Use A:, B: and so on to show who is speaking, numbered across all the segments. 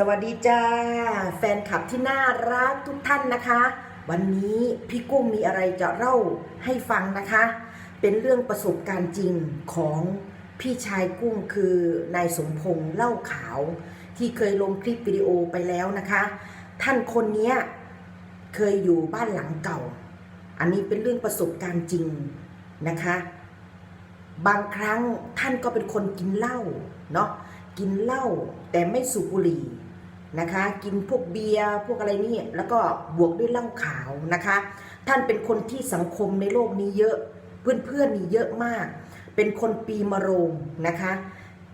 A: สวัสดีจ้า แฟนคลับที่น่ารักทุกท่านนะคะ วันนี้พี่กุ้งมีอะไรจะเล่าให้ฟังนะคะ เป็นเรื่องประสบการณ์จริงของพี่ชายกุ้งคือนายสมพงษ์เล่าขาว ที่เคยลงคลิปวิดีโอไปแล้วนะคะ ท่านคนนี้เคยอยู่บ้านหลังเก่า อันนี้เป็นเรื่องประสบการณ์จริงนะคะ บางครั้งท่านก็เป็นคนกินเหล้าเนาะกินเหล้าแต่ไม่สูบบุหรี่ นะคะ กินพวกเบียร์พวกอะไรนี่แล้วก็บวกด้วยเหล้าขาวนะคะ ท่านเป็นคนที่สังคมในโลกนี้เยอะ เพื่อนๆนี่เยอะมาก เป็นคนปีมะโรงนะคะ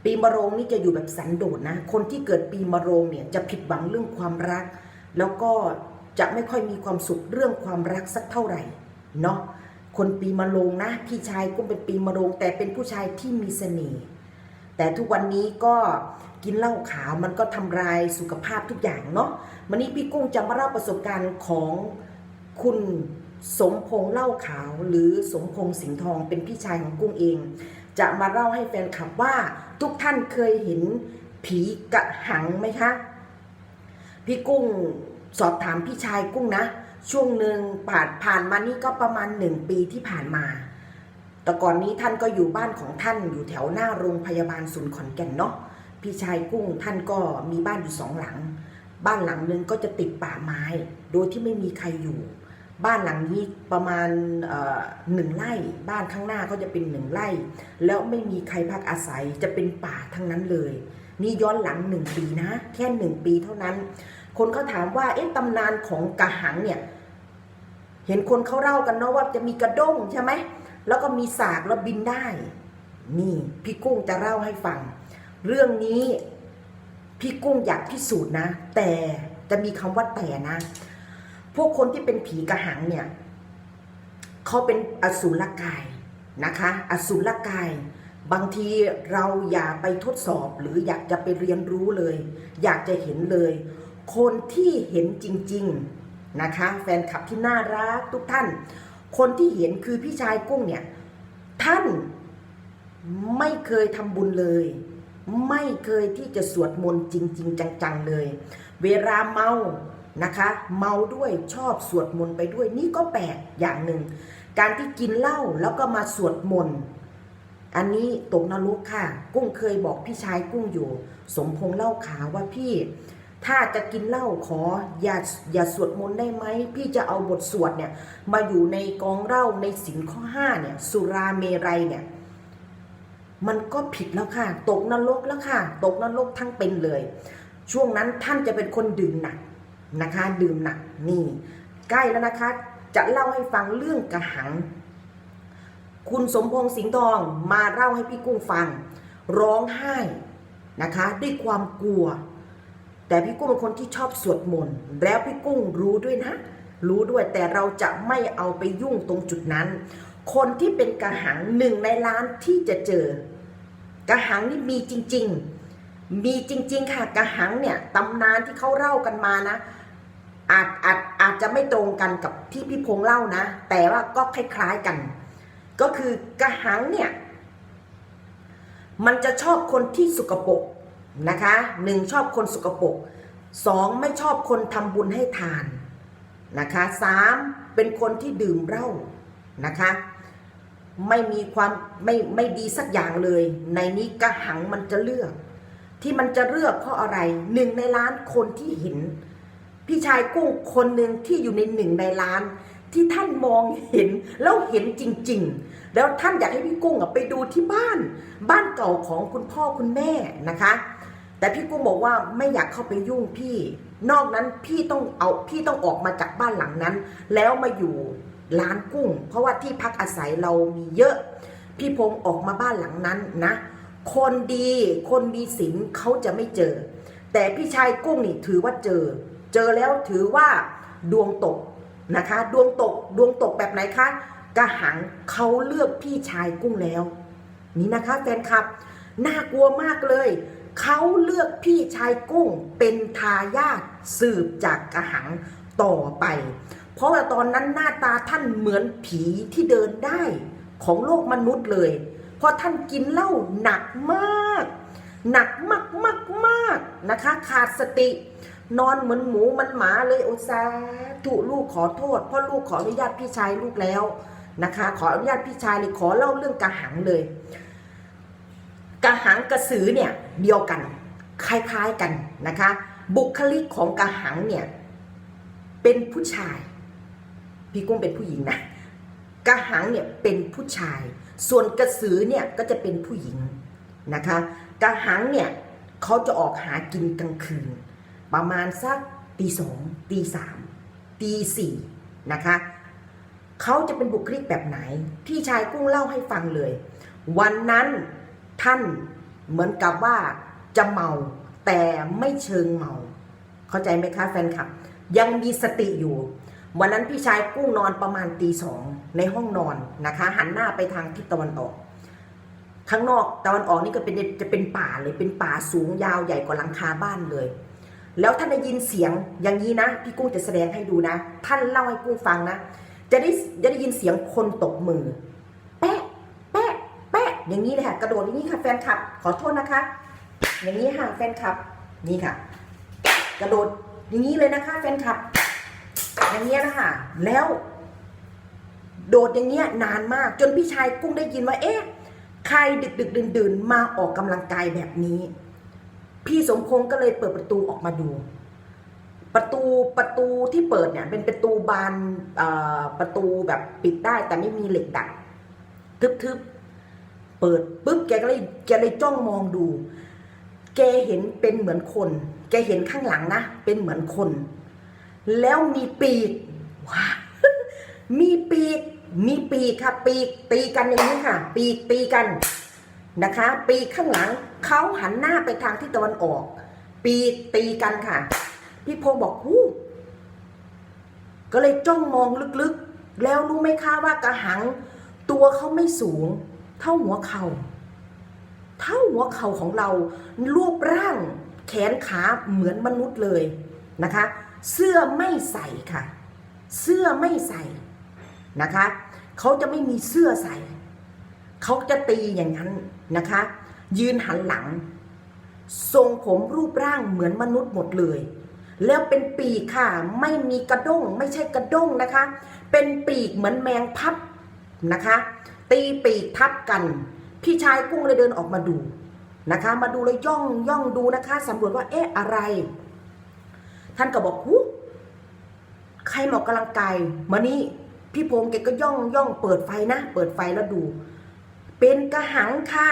A: ปีมะโรงนี่จะอยู่แบบสันโดษนะ คนที่เกิดปีมะโรงเนี่ยจะผิดหวังเรื่องความรัก แล้วก็จะไม่ค่อยมีความสุขเรื่องความรักสักเท่าไหร่เนาะคนปีมะโรงนะพี่ชายก็เป็นปีมะโรงแต่เป็นผู้ชายที่มีเสน่ห์แต่ทุกวันนี้ก็ กินเหล้าขาวมันก็ทำลายสุขภาพทุกอย่างเนาะวันนี้พี่กุ้งจะมาเล่าประสบการณ์ของคุณสมพงษ์เล่าขาว หรือสมพงษ์สิงห์ทองเป็นพี่ชายของกุ้งเอง จะมาเล่าให้แฟนคลับว่าทุกท่านเคยเห็นผีกระหังไหมคะพี่กุ้งสอบถามพี่ชายกุ้งนะ ช่วงหนึ่งผ่านผ่านมานี่ก็ประมาณหนึ่งปีที่ผ่านมา แต่ก่อนนี้ท่านก็อยู่บ้านของท่านอยู่แถวหน้าโรงพยาบาลศูนย์ขอนแก่นเนาะ พี่ชายกุ้งท่านก็มีบ้านอยู่สองหลัง บ้านหลังหนึ่งก็จะติดป่าไม้ โดยที่ไม่มีใครอยู่ บ้านหลังนี้ประมาณหนึ่งไร่ บ้านข้างหน้าก็จะเป็นหนึ่งไร่ แล้วไม่มีใครพักอาศัยจะเป็นป่าทั้งนั้นเลย นี่ย้อนหลังหนึ่งปีนะ แค่หนึ่งปีเท่านั้น คนเขาถามว่าเอ๊ะตำนานของกระหังเนี่ยเห็นคนเขาเล่ากันเนาะว่าจะมีกระด้งใช่ไหม แล้วก็มีสากแล้วบินได้ นี่พี่กุ้งจะเล่าให้ฟัง เรื่องนี้พี่กุ้งอยากพิสูจน์นะ แต่จะมีคำว่าแต่นะ พวกคนที่เป็นผีกระหังเนี่ยเขาเป็นอสูรกายนะคะ อสูรกาย บางทีเราอย่าไปทดสอบหรืออยากจะไปเรียนรู้เลย อยากจะเห็นเลย คนที่เห็นจริง ๆนะคะ แฟนคลับที่น่ารักทุกท่าน คนที่เห็นคือพี่ชายกุ้งเนี่ย ท่านไม่เคยทำบุญเลย ไม่เคยที่จะสวดมนต์จริง ๆ จังๆเลย เวลาเมานะคะ เมาด้วยชอบสวดมนต์ไปด้วยนี่ก็แปลกอย่างหนึ่ง การที่กินเหล้าแล้วก็มาสวดมนต์อันนี้ตกนรกค่ะ กุ้งเคยบอกพี่ชายกุ้งอยู่ สมพงษ์เล่าขาวว่าพี่ ถ้าจะกินเหล้าขออย่าอย่าสวดมนต์ได้ไหมพี่จะเอาบทสวดเนี่ยมาอยู่ในกองเหล้าในสินข้อห้าเนี่ยสุราเมรัยเนี่ย มันก็ผิดแล้วค่ะ ตกนรกแล้วค่ะ ตกนรกทั้งเป็นเลย ช่วงนั้นท่านจะเป็นคนดื่มหนักนะคะ ดื่มหนักนี่ ใกล้แล้วนะคะ จะเล่าให้ฟังเรื่องกระหัง คุณสมพงษ์สิงห์ทองมาเล่าให้พี่กุ้งฟัง ร้องไห้นะคะ ด้วยความกลัว แต่พี่กุ้งเป็นคนที่ชอบสวดมนต์แล้วพี่กุ้งรู้ด้วยนะ รู้ด้วยแต่เราจะไม่เอาไปยุ่งตรงจุดนั้น คนที่เป็นกระหังหนึ่งในล้านที่จะเจอ กระหังนี่มีจริง ๆ มีจริง ๆ ค่ะกระหังเนี่ยตำนานที่เขาเล่ากันมานะ อาจอาจอาจจะไม่ตรงกันกับที่พี่พงษ์เล่านะ แต่ว่าก็คล้ายๆกัน ก็คือกระหังเนี่ย มันจะชอบคนที่สุกปกนะคะหนึ่งชอบคนสุกปกสองไม่ชอบคนทำบุญให้ทานนะคะสามเป็นคนที่ดื่มเหล้านะคะ ไม่มีความไม่ไม่ดีสักอย่างเลย ในนี้กระหังมันจะเลือก ที่มันจะเลือกเพราะอะไรหนึ่งในล้านคนที่เห็น พี่ชายกุ้งคนหนึ่งที่อยู่ในหนึ่งในล้าน ที่ท่านมองเห็นแล้วเห็นจริง ๆ แล้วท่านอยากให้พี่กุ้งไปดูที่บ้าน บ้านเก่าของคุณพ่อคุณแม่นะคะ แต่พี่กุ้งบอกว่าไม่อยากเข้าไปยุ่งพี่ นอกนั้นพี่ต้องเอาพี่ต้องออกมาจากบ้านหลังนั้น แล้วมาอยู่ ร้านกุ้ง เพราะว่าที่พักอาศัยเรามีเยอะ พี่พงษ์ออกมาบ้านหลังนั้นนะ คนดีคนมีศีลเขาจะไม่เจอ แต่พี่ชายกุ้งนี่ถือว่าเจอ เจอแล้วถือว่าดวงตกนะคะ ดวงตกดวงตกแบบไหนคะกระหังเขาเลือกพี่ชายกุ้งแล้ว นี่นะคะแฟนคลับน่ากลัวมากเลย เขาเลือกพี่ชายกุ้งเป็นทายาทสืบจากกระหังต่อไป เพราะว่าตอนนั้นหน้าตาท่านเหมือนผีที่เดินได้ของโลกมนุษย์เลย เพราะท่านกินเหล้าหนักมาก หนักมากมากมากนะคะ ขาดสติ นอนเหมือนหมูมันหมาเลยโอซาถูลูกขอโทษพ่อลูกขออนุญาตพี่ชายลูกแล้วนะคะ ขออนุญาตพี่ชายเลยขอเล่าเรื่องกระหังเลย กระหังกระสือเนี่ยเดียวกัน คล้ายๆกันนะคะ บุคลิกของกระหังเนี่ยเป็นผู้ชาย พี่กุ้งเป็นผู้หญิงนะกระหังเนี่ยเป็นผู้ชาย ส่วนกระสือเนี่ยก็จะเป็นผู้หญิงนะคะกระหังเนี่ยเขาจะออกหากินกลางคืน ประมาณสักตีสองตีสามตีสี่นะคะเขาจะเป็นบุคลิกแบบไหน พี่ชายกุ้งเล่าให้ฟังเลย วันนั้นท่านเหมือนกับว่าจะเมาแต่ไม่เชิงเมา เข้าใจไหมคะแฟนคลับ ยังมีสติอยู่ วันนั้นพี่ชายกุ้งนอนประมาณตีสองในห้องนอนนะคะ หันหน้าไปทางทิศตะวันออก ข้างนอกตะวันออกนี่ก็เป็นจะเป็นป่าเลยเป็นป่าสูงยาวใหญ่กว่าหลังคาบ้านเลย แล้วท่านได้ยินเสียงอย่างนี้นะพี่กุ้งจะแสดงให้ดูนะ ท่านเล่าให้กุ้งฟังนะ จะได้จะได้ยินเสียงคนตกมือ แปะแปะแปะอย่างนี้เลยค่ะกระโดดอย่างนี้ค่ะแฟนคลับ ขอโทษนะคะ อย่างนี้ค่ะแฟนคลับนี่ค่ะ กระโดดอย่างนี้เลยนะคะ แฟนคลับ อย่างเงี้ยนะคะแล้ว โดดอย่างเงี้ยนานมาก จนพี่ชายกุ้งได้ยินว่า เอ๊ะ ใครดึกดึกดื่นดื่นมาออกกำลังกายแบบนี้ พี่สมพงษ์ก็เลยเปิดประตูออกมาดู ประตูประตูที่เปิดเนี่ย เป็นประตูบานประตูแบบปิดได้แต่ไม่มีเหล็กดัดทึบๆ เปิดปุ๊บแกก็เลยแกเลยจ้องมองดู แกเห็นเป็นเหมือนคน แกเห็นข้างหลังนะ เป็นเหมือนคน แล้วมีปีกว้ามีปีก มีปีกค่ะ ปีกตีกันอย่างนี้ค่ะ ปีกตีกันนะคะ ปีกข้างหลังเขาหันหน้าไปทางทิศตะวันออก ปีกตีกันค่ะ พี่พงษ์บอกหู้ก็เลยจ้องมองลึกๆ แล้วรู้ไหมคะว่ากระหัง ตัวเขาไม่สูง เท่าหัวเขา่าเท่าหัวเข่าของเรารูปร่างแขนขาเหมือนมนุษย์เลยนะคะ เสื้อไม่ใส่ค่ะ เสื้อไม่ใส่นะคะเขาจะไม่มีเสื้อใส่เขาจะตีอย่างนั้นนะคะ ยืนหันหลัง ทรงผมรูปร่างเหมือนมนุษย์หมดเลย แล้วเป็นปีกค่ะ ไม่มีกระด้ง ไม่ใช่กระด้งนะคะ เป็นปีกเหมือนแมงพับนะคะ ตีปีกทับกัน พี่ชายกุ้งเลยเดินออกมาดูนะคะ มาดูเลยย่องย่องดูนะคะสำรวจว่าเอ๊ะอะไร ท่านก็บอกหูใครมาออกกำลังกายมานี่พี่พงษ์แกก็ย่องย่องเปิดไฟนะ เปิดไฟแล้วดู เป็นกระหังค่ะ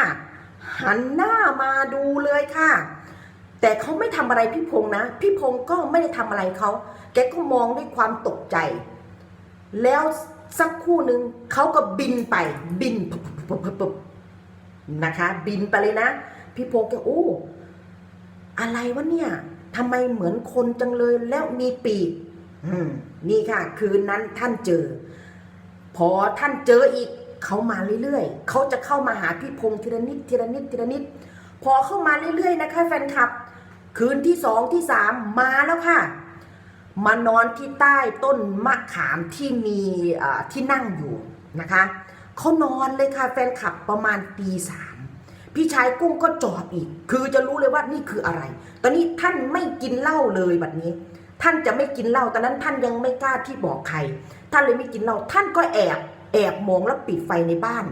A: หันหน้ามาดูเลยค่ะ แต่เขาไม่ทำอะไรพี่พงษ์นะ พี่พงษ์ก็ไม่ได้ทำอะไรเขา แกก็มองด้วยความตกใจ แล้วสักคู่หนึ่งเขาก็บินไป บินนะคะ บินไปเลยนะ พี่พงษ์แกโอ้อะไรวะเนี่ย ทำไมเหมือนคนจังเลยแล้วมีปีกนี่ค่ะ คืนนั้นท่านเจอ พอท่านเจออีกเขามาเรื่อยๆเขาจะเข้ามาหาพี่พงษ์ทีละนิดทีละนิดทีละนิด พอเข้ามาเรื่อยๆนะคะ แฟนคลับ คืนที่สองที่สามมาแล้วค่ะ มานอนที่ใต้ต้นมะขามที่มีที่นั่งอยู่นะคะเขานอนเลยค่ะแฟนคลับประมาณตีสาม พี่ชายกุ้งก็จอดอีก คือจะรู้เลยว่านี่คืออะไร ตอนนี้ท่านไม่กินเหล้าเลยแบบนี้ ท่านจะไม่กินเหล้าตอนนั้นท่านยังไม่กล้าที่บอกใคร ท่านเลยไม่กินเหล้าท่านก็แอบแอบมองแล้วปิดไฟในบ้าน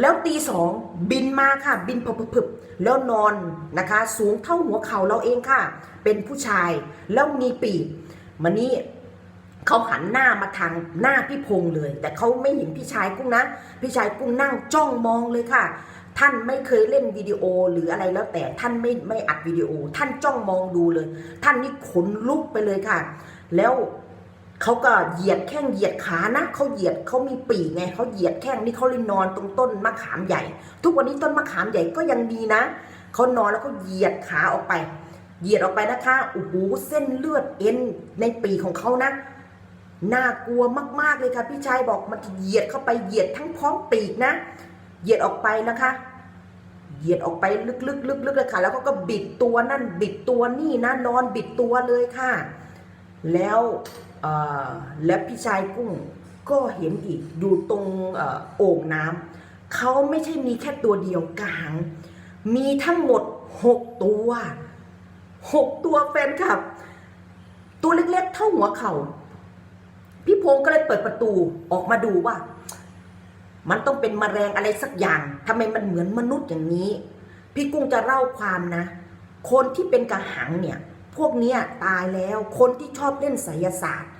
A: แล้วตีสองบินมาค่ะ บินพึบๆแล้วนอนนะคะ สูงเท่าหัวเข่าเราเองค่ะ เป็นผู้ชายแล้วมีปีกมานี่เขาหันหน้ามาทางหน้าพี่พงษ์เลย แต่เขาไม่เห็นพี่ชายกุ้งนะ พี่ชายกุ้งนั่งจ้องมองเลยค่ะ ท่านไม่เคยเล่นวิดีโอหรืออะไรแล้วแต่ท่านไม่ไม่อัดวิดีโอ ท่านจ้องมองดูเลย ท่านนี่ขนลุกไปเลยค่ะ แล้วเขาก็เหยียดแข้งเหยียดขานะเขาเหยียดเขามีปีกไงเขาเหยียดแข้งนี่เขาเลยนอนตรงต้นมะขามใหญ่ ทุกวันนี้ต้นมะขามใหญ่ก็ยังดีนะเขานอนแล้วเขาเหยียดขาออกไป เหยียดออกไปนะคะโอ้โหเส้นเลือดเอ็นในปีกของเขานะน่ากลัวมากๆเลยค่ะพี่ชายบอกมันเหยียดเข้าไปเหยียดทั้งพ้องปีกนะ เหยียดออกไปนะคะ เหยียดออกไปลึกๆลึกๆเลยค่ะ แล้วก็ก็บิดตัวนั่นบิดตัวนี่นะนอนบิดตัวเลยค่ะ แล้วและพี่ชายกุ้งก็เห็นอีกอยู่ตรงโอ่งน้ำเขาไม่ใช่มีแค่ตัวเดียวกลาง มีทั้งหมดหกตัวหกตัวแฟนคลับ ตัวเล็กๆเท่าหัวเขา่าพี่พงศ์ก็เลยเปิดประตูออกมาดูว่า มันต้องเป็นมแมลงอะไรสักอย่างทำไมมันเหมือนมนุษย์อย่างนี้ พี่กุ้งจะเล่าความนะ คนที่เป็นกระหังเนี่ย พวกเนี้ยตายแล้วคนที่ชอบเล่นไสยศาสตร์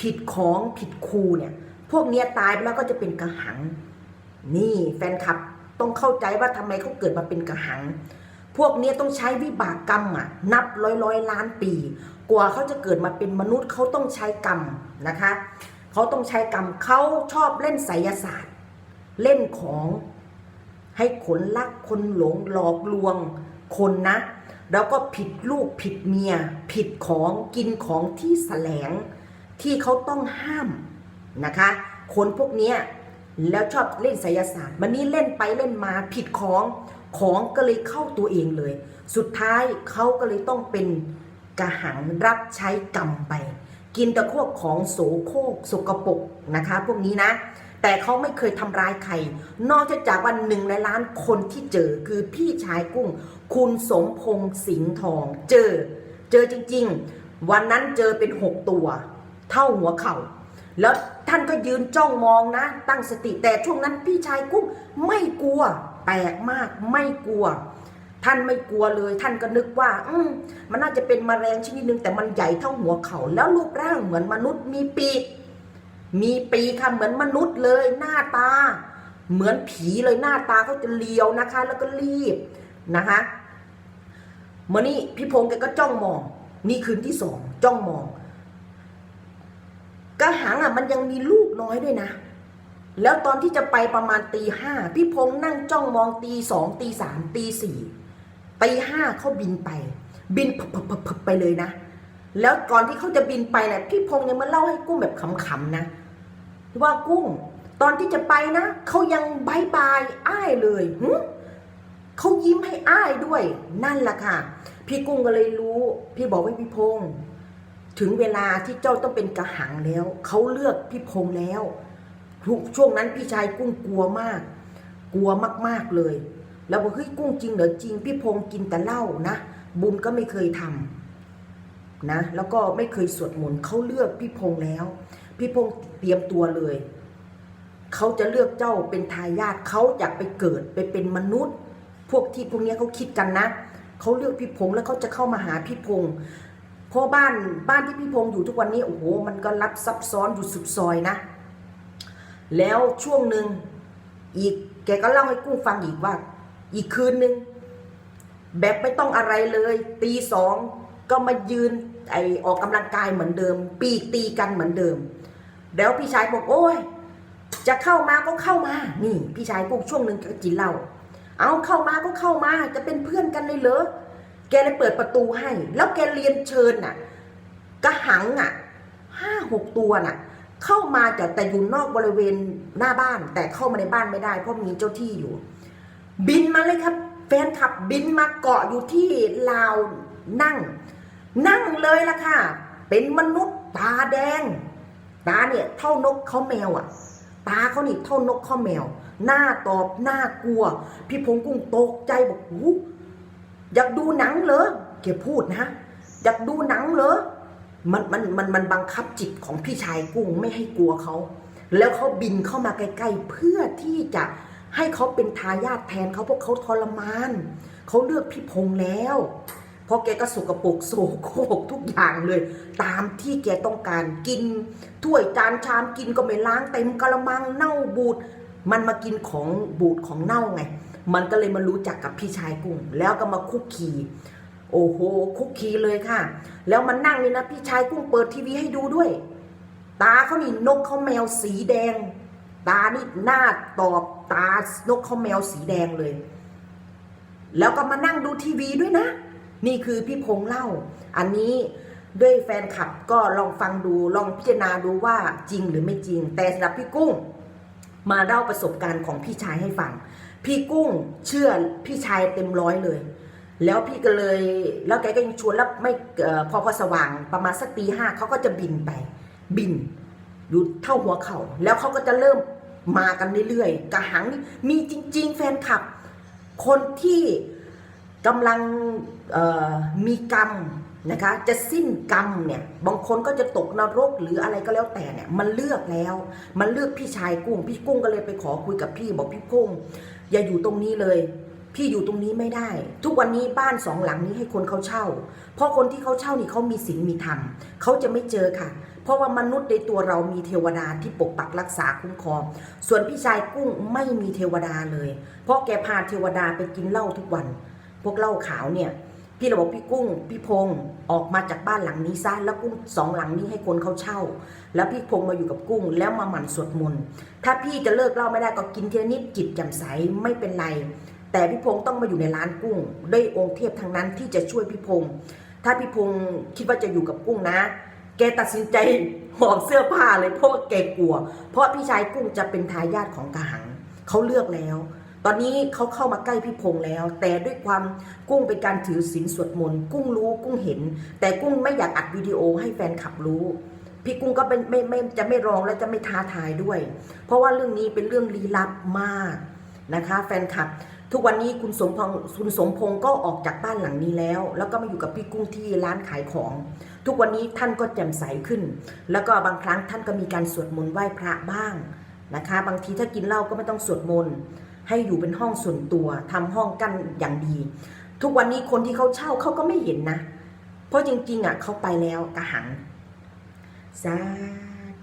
A: ผิดของผิดครูเนี่ย พวกเนี้ยตายไปแล้วก็จะเป็นกระหัง นี่แฟนคลับต้องเข้าใจว่าทำไมเขาเกิดมาเป็นกระหัง พวกเนี้ยต้องใช้วิบากกรรมอะ นับร้อยร้อยล้านปี กว่าเขาจะเกิดมาเป็นมนุษย์เขาต้องใช้กรรมนะคะเขาต้องใช้กรรมเขาชอบเล่นไสยศาสตร์ เล่นของ ให้คนรักคนหลงหลอกลวงคนนะ แล้วก็ผิดลูกผิดเมีย ผิดของกินของที่แสลง ที่เขาต้องห้ามนะคะ คนพวกนี้แล้วชอบเล่นไสยศาสตร์ มันนี้เล่นไปเล่นมาผิดของของก็เลยเข้าตัวเองเลย สุดท้ายเขาก็เลยต้องเป็นกระหังรับใช้กรรมไป กินแต่พวกของโสโครกสกปรกนะคะ พวกนี้นะ แต่เขาไม่เคยทำร้ายใคร นอกจากวันหนึ่งในล้านคนที่เจอคือพี่ชายกุ้ง คุณสมพงษ์สิงห์ทอง เจอ เจอจริง ๆ วันนั้นเจอเป็นหกตัว เท่าหัวเข่าแล้วท่านก็ยืนจ้องมองนะ ตั้งสติแต่ช่วงนั้นพี่ชายกุ้งไม่กลัว แปลกมากไม่กลัว ท่านไม่กลัวเลย ท่านก็นึกว่า อืมมันน่าจะเป็นมแมลงชนิดหนึ่งแต่มันใหญ่เท่าหัวเข่าแล้วรูปร่างเหมือนมนุษย์มีปีก มีปีกค่ะเหมือนมนุษย์เลยหน้าตา เหมือนผีเลยหน้าตาเขาจะเลียวนะคะ แล้วก็รีบนะคะเมื่อนี้พี่พงศ์แกก็จ้องมอง นี่คืนที่สองจ้องมองกระหังอะมันยังมีลูกน้อยด้วยนะ แล้วตอนที่จะไปประมาณตีห้าพี่พงษ์นั่งจ้องมองตีสองตีสามตีสี่ตีห้าเขาบินไป บินพึบๆๆไปเลยนะ แล้วก่อนที่เขาจะบินไปเนะี่ยพี่พงษ์ยังมาเล่าให้กุ้งแบบขำๆนะ ว่ากุ้ง ตอนที่จะไปนะเขายังบายบายอ้ายเลยหึเขายิ้มให้อ้ายด้วย นั่นแหละค่ะ พี่กุ้งก็เลยรู้ พี่บอกว่าพี่พงษ์ถึงเวลาที่เจ้าต้องเป็นกระหังแล้วเขาเลือกพี่พงษ์แล้วทุกช่วงนั้นพี่ชายกุ้งกลัวมาก กลัวมากๆเลย แล้วบอกเฮ้ยกุ้งจริงเหรอจริง พี่พงษ์กินแต่เหล้านะบุญก็ไม่เคยทำนะแล้วก็ไม่เคยสวดมนต์เขาเลือกพี่พงษ์แล้ว พี่พงษ์ เตรียมตัวเลย เขาจะเลือกเจ้าเป็นทายาทเขาอยากไปเกิดไปเป็นมนุษย์ พวกที่พวกเนี้ยเขาคิดกันนะเขาเลือกพี่พงษ์แล้วเขาจะเข้ามาหาพี่พงษ์เพราะบ้านบ้านที่พี่พงษ์อยู่ทุกวันนี้โอ้โหมันก็รับซับซ้อนอยู่สุดซอยนะ แล้วช่วงหนึ่งอีกแกก็เล่าให้กุ้งฟังอีกว่า อีกคืนหนึ่งแบบไม่ต้องอะไรเลยตีสองก็มายืนไอออกกำลังกายเหมือนเดิม ปีกตีกันเหมือนเดิม แล้วพี่ชายบอกโอ้ย จะเข้ามาก็เข้ามา นี่ พี่ชายกุ้งช่วงหนึ่งก็กินเหล้าเอาเข้ามาก็เข้ามาจะเป็นเพื่อนกันเลยเหรอแกเลยเปิดประตูให้ แล้วแกเรียนเชิญน่ะ กระหังอะห้าหกตัวน่ะ เข้ามาแต่แต่อยู่นอกบริเวณหน้าบ้าน แต่เข้ามาในบ้านไม่ได้เพราะมีเจ้าที่อยู่ บินมาเลยครับ แฟนขับบินมาเกาะอยู่ที่ลาวนั่ง นั่งเลยล่ะค่ะ เป็นมนุษย์ตาแดง ตาเนี่ยเท่านกเขาแมวอะ ตาเขานี่เท่านกเขาแมว หน้าตอบหน้ากลัว พี่พงกุ้งตกใจบอกหูอยากดูหนังเหรอแกพูดนะอยากดูหนังเหรอมันมันมันมันบังคับจิตของพี่ชายกุ้งไม่ให้กลัวเขาแล้วเขาบินเข้ามาใกล้ๆเพื่อที่จะให้เขาเป็นทายาทแทนเขาเพราะเขาทรมานเขาเลือกพี่พงแล้ว ราะแกก็สกปรกโสโครกทุกอย่างเลย ตามที่แกต้องการกินถ้วยจานชามกินก็ไม่ล้างเต็มกระมังเน่าบูดมันมากินของบูดของเน่าไง มันก็เลยมารู้จักกับพี่ชายกุ้ง แล้วก็มาคุกคีโอ้โหคุกคีเลยค่ะ แล้วมันนั่งนี่นะพี่ชายกุ้งเปิดทีวีให้ดูด้วย ตาเขานี่นกเขาแมวสีแดง ตานี่หน้าตอบตานกเขาแมวสีแดงเลย แล้วก็มานั่งดูทีวีด้วยนะ นี่คือพี่พงษ์เล่า อันนี้ด้วยแฟนคลับก็ลองฟังดูลองพิจารณาดูว่าจริงหรือไม่จริง แต่สำหรับพี่กุ้ง มาเล่าประสบการณ์ของพี่ชายให้ฟัง พี่กุ้งเชื่อพี่ชายเต็มร้อยเลย แล้วพี่ก็เลยแล้วแกก็ยังชวนแล้วไม่เอ่อพอพอสว่างประมาณสักตีห้าเขาก็จะบินไป บินอยู่เท่าหัวเขา่าแล้วเขาก็จะเริ่มมากันเรื่อยๆกระหังมีจริง ๆ แฟนคลับ คนที่กำลัง มีกรรมนะคะ จะสิ้นกรรมเนี่ยบางคนก็จะตกนรกหรืออะไรก็แล้วแต่เนี่ยมันเลือกแล้ว มันเลือกพี่ชายกุ้ง พี่กุ้งก็เลยไปขอคุยกับพี่บอกพี่กุ้งอย่าอยู่ตรงนี้เลย พี่อยู่ตรงนี้ไม่ได้ ทุกวันนี้บ้านสองหลังนี้ให้คนเขาเช่า เพราะคนที่เขาเช่านี่เขามีศีลมีธรรมเขาจะไม่เจอค่ะ เพราะว่ามนุษย์ในตัวเรามีเทวดาที่ปกปักรักษาคุ้มครอง ส่วนพี่ชายกุ้งไม่มีเทวดาเลย เพราะแกพาเทวดาไปกินเหล้าทุกวัน พวกเหล้าขาวเนี่ย พี่เราบอกพี่กุ้ง พี่พงศ์ออกมาจากบ้านหลังนี้ซะแล้วกุ้งสองหลังนี้ให้คนเขาเช่า แล้วพี่พงศ์มาอยู่กับกุ้งแล้วมาหมั่นสวดมนต์ถ้าพี่จะเลิกเล้าไม่ได้ก็กินทีละนิดจิตแจ่มใสไม่เป็นไร แต่พี่พงศ์ต้องมาอยู่ในร้านกุ้งด้วยองค์เทพทั้งนั้นที่จะช่วยพี่พงศ์ถ้าพี่พงศ์คิดว่าจะอยู่กับกุ้งนะ แกตัดสินใจหอบเสื้อผ้าเลยเพราะแกกลัว เพราะพี่ชายกุ้งจะเป็นทายาทของกระหังเขาเลือกแล้ว ตอนนี้เขาเข้ามาใกล้พี่พงษ์แล้ว แต่ด้วยความกุ้งเป็นการถือศีลสวดมนต์กุ้งรู้กุ้งเห็น แต่กุ้งไม่อยากอัดวิดีโอให้แฟนคลับรู้ พี่กุ้งก็เป็นไม่ไม่จะไม่ร้องและจะไม่ท้าทายด้วย เพราะว่าเรื่องนี้เป็นเรื่องลี้ลับมากนะคะ แฟนคลับ ทุกวันนี้คุณสมพงษ์คุณสมพงษ์ก็ออกจากบ้านหลังนี้แล้ว แล้วก็มาอยู่กับพี่กุ้งที่ร้านขายของ ทุกวันนี้ท่านก็แจ่มใสขึ้น แล้วก็บางครั้งท่านก็มีการสวดมนต์ไหว้พระบ้างนะคะ บางทีถ้ากินเหล้าก็ไม่ต้องสวดมนต์ ให้อยู่เป็นห้องส่วนตัวทำห้องกั้นอย่างดี ทุกวันนี้คนที่เขาเช่าเขาก็ไม่เห็นนะ เพราะจริงๆอะเขาไปแล้วกระหังสา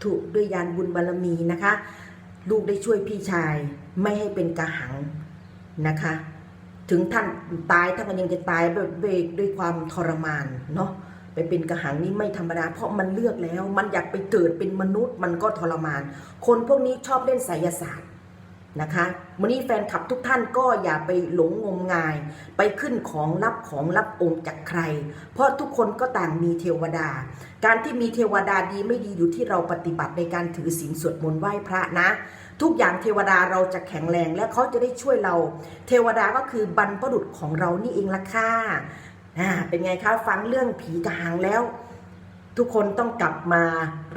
A: ธุด้วยยานบุญบารรมีนะคะ ลูกได้ช่วยพี่ชายไม่ให้เป็นกระหังนะคะ ถึงท่านตายท่านก็ยังจะตายด้วยด้วยด้วยความทรมานเนาะไปเป็นกระหังนี่ไม่ธรรมดา เพราะมันเลือกแล้ว มันอยากไปเกิดเป็นมนุษย์มันก็ทรมาน คนพวกนี้ชอบเล่นไสยศาสตร์ นะคะวันนี้แฟนคลับทุกท่านก็อย่าไปหลงงมงาย ไปขึ้นของรับของรับองค์จากใคร เพราะทุกคนก็ต่างมีเทวดา การที่มีเทวดาดีไม่ดีอยู่ที่เราปฏิบัติในการถือศีลสวดมนต์ไหว้พระนะ ทุกอย่างเทวดาเราจะแข็งแรงและเขาจะได้ช่วยเรา เทวดาก็คือบรรพบุรุษของเรานี่เองละค่ะอ่าเป็นไงคะฟังเรื่องผีกระหังแล้วทุกคนต้องกลับมา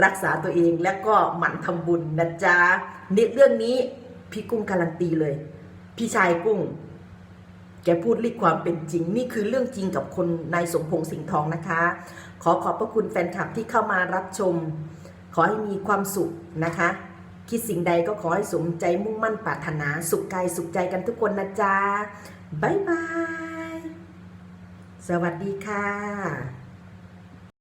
A: รักษาตัวเองและก็หมั่นทำบุญนะจ๊ะนี่เรื่องนี้ พี่กุ้งการันตีเลย พี่ชายกุ้ง แกพูดเรื่องความเป็นจริง นี่คือเรื่องจริงกับคนนายสมพงษ์สิงห์ทองนะคะ ขอขอบพระคุณแฟนคลับที่เข้ามารับชม ขอให้มีความสุขนะคะ คิดสิ่งใดก็ขอให้สมใจมุ่งมั่นปรารถนา สุขกายสุขใจกันทุกคนนะจ๊ะบ๊ายบาย สวัสดีค่ะ